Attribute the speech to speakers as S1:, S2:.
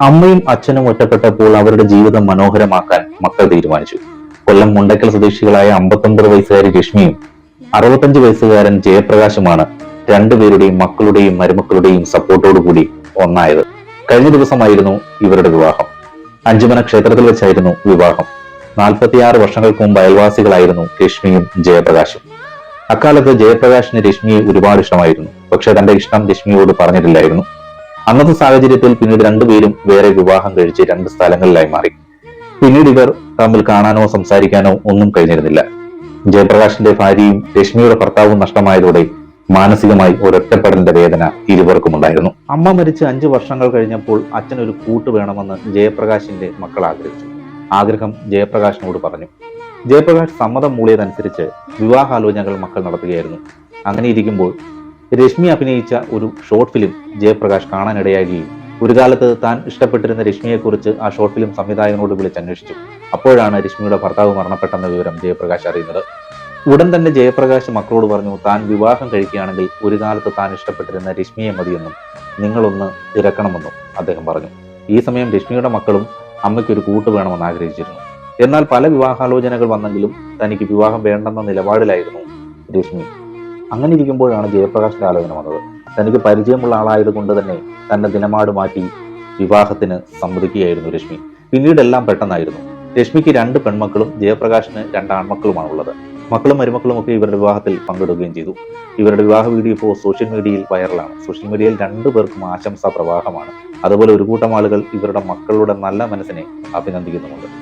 S1: അമ്മയും അച്ഛനും ഒറ്റപ്പെട്ടപ്പോൾ അവരുടെ ജീവിതം മനോഹരമാക്കാൻ മക്കൾ തീരുമാനിച്ചു. കൊല്ലം മുണ്ടക്കൽ സ്വദേശികളായ അമ്പത്തൊമ്പത് വയസ്സുകാരി രശ്മിയും അറുപത്തഞ്ച് വയസ്സുകാരൻ ജയപ്രകാശുമാണ് രണ്ടുപേരുടെയും മക്കളുടെയും മരുമക്കളുടെയും സപ്പോർട്ടോടുകൂടി ഒന്നായത്. കഴിഞ്ഞ ദിവസമായിരുന്നു ഇവരുടെ വിവാഹം. അഞ്ചുമന ക്ഷേത്രത്തിൽ വെച്ചായിരുന്നു വിവാഹം. നാൽപ്പത്തിയാറ് വർഷങ്ങൾക്ക് മുമ്പ് അയൽവാസികളായിരുന്നു രശ്മിയും ജയപ്രകാശും. അക്കാലത്ത് ജയപ്രകാശിന് രശ്മിയെ ഒരുപാട് ഇഷ്ടമായിരുന്നു. പക്ഷെ തന്റെ ഇഷ്ടം രശ്മിയോട് പറഞ്ഞിട്ടില്ലായിരുന്നു. അന്നത്തെ സാഹചര്യത്തിൽ പിന്നീട് രണ്ടുപേരും വേറെ വിവാഹം കഴിച്ച് രണ്ട് സ്ഥലങ്ങളിലായി മാറി. പിന്നീട് ഇവർ തമ്മിൽ കാണാനോ സംസാരിക്കാനോ ഒന്നും കഴിഞ്ഞിരുന്നില്ല. ജയപ്രകാശിന്റെ ഭാര്യയും രശ്മിയുടെ ഭർത്താവും നഷ്ടമായതോടെ മാനസികമായി ഒരൊറ്റപ്പെടലിന്റെ വേദന ഇരുവർക്കും ഉണ്ടായിരുന്നു. അമ്മ മരിച്ച് അഞ്ചു വർഷങ്ങൾ കഴിഞ്ഞപ്പോൾ അച്ഛൻ ഒരു കൂട്ട് വേണമെന്ന് ജയപ്രകാശിന്റെ മക്കൾ ആഗ്രഹിച്ചു. ആഗ്രഹം ജയപ്രകാശിനോട് പറഞ്ഞു. ജയപ്രകാശ് സമ്മതം മൂളിയതനുസരിച്ച് വിവാഹാലോചനകൾ മക്കൾ നടത്തുകയായിരുന്നു. അങ്ങനെ ഇരിക്കുമ്പോൾ രശ്മി അഭിനയിച്ച ഒരു ഷോർട്ട് ഫിലിം ജയപ്രകാശ് കാണാനിടയാകുകയും ഒരു കാലത്ത് താൻ ഇഷ്ടപ്പെട്ടിരുന്ന രശ്മിയെക്കുറിച്ച് ആ ഷോർട്ട് ഫിലിം സംവിധായകനോട് വിളിച്ച് അന്വേഷിച്ചു. അപ്പോഴാണ് രശ്മിയുടെ ഭർത്താവ് മരണപ്പെട്ടെന്ന വിവരം ജയപ്രകാശ് അറിയുന്നത്. ഉടൻ തന്നെ ജയപ്രകാശ് മക്കളോട് പറഞ്ഞു താൻ വിവാഹം കഴിക്കുകയാണെങ്കിൽ ഒരു കാലത്ത് താൻ ഇഷ്ടപ്പെട്ടിരുന്ന രശ്മിയെ മതിയെന്നും നിങ്ങളൊന്ന് ഇറക്കണമെന്നും അദ്ദേഹം പറഞ്ഞു. ഈ സമയം രശ്മിയുടെ മക്കളും അമ്മയ്ക്കൊരു കൂട്ട് വേണമെന്ന് ആഗ്രഹിച്ചിരുന്നു. എന്നാൽ പല വിവാഹാലോചനകൾ വന്നെങ്കിലും തനിക്ക് വിവാഹം വേണ്ടെന്ന നിലപാടിലായിരുന്നു രശ്മി. അങ്ങനെ ഇരിക്കുമ്പോഴാണ് ജയപ്രകാശിന്റെ ആലോചന വന്നത്. തനിക്ക് പരിചയമുള്ള ആളായതുകൊണ്ട് തന്നെ തന്റെ ദിനമാട് മാറ്റി വിവാഹത്തിന് സമ്മതിക്കുകയായിരുന്നു രശ്മി. പിന്നീടെല്ലാം പെട്ടെന്നായിരുന്നു. രശ്മിക്ക് രണ്ട് പെൺമക്കളും ജയപ്രകാശിന് രണ്ട് ആൺമക്കളുമാണുള്ളത്. മക്കളും മരുമക്കളും ഒക്കെ ഇവരുടെ വിവാഹത്തിൽ പങ്കെടുക്കുകയും ചെയ്തു. ഇവരുടെ വിവാഹ വീഡിയോ ഇപ്പോൾ സോഷ്യൽ മീഡിയയിൽ വൈറലാണ്. സോഷ്യൽ മീഡിയയിൽ രണ്ടു പേർക്കും ആശംസാ പ്രവാഹമാണ്. അതുപോലെ ഒരു കൂട്ടം ആളുകൾ ഇവരുടെ മക്കളുടെ നല്ല മനസ്സിനെ അഭിനന്ദിക്കുന്നുമുണ്ട്.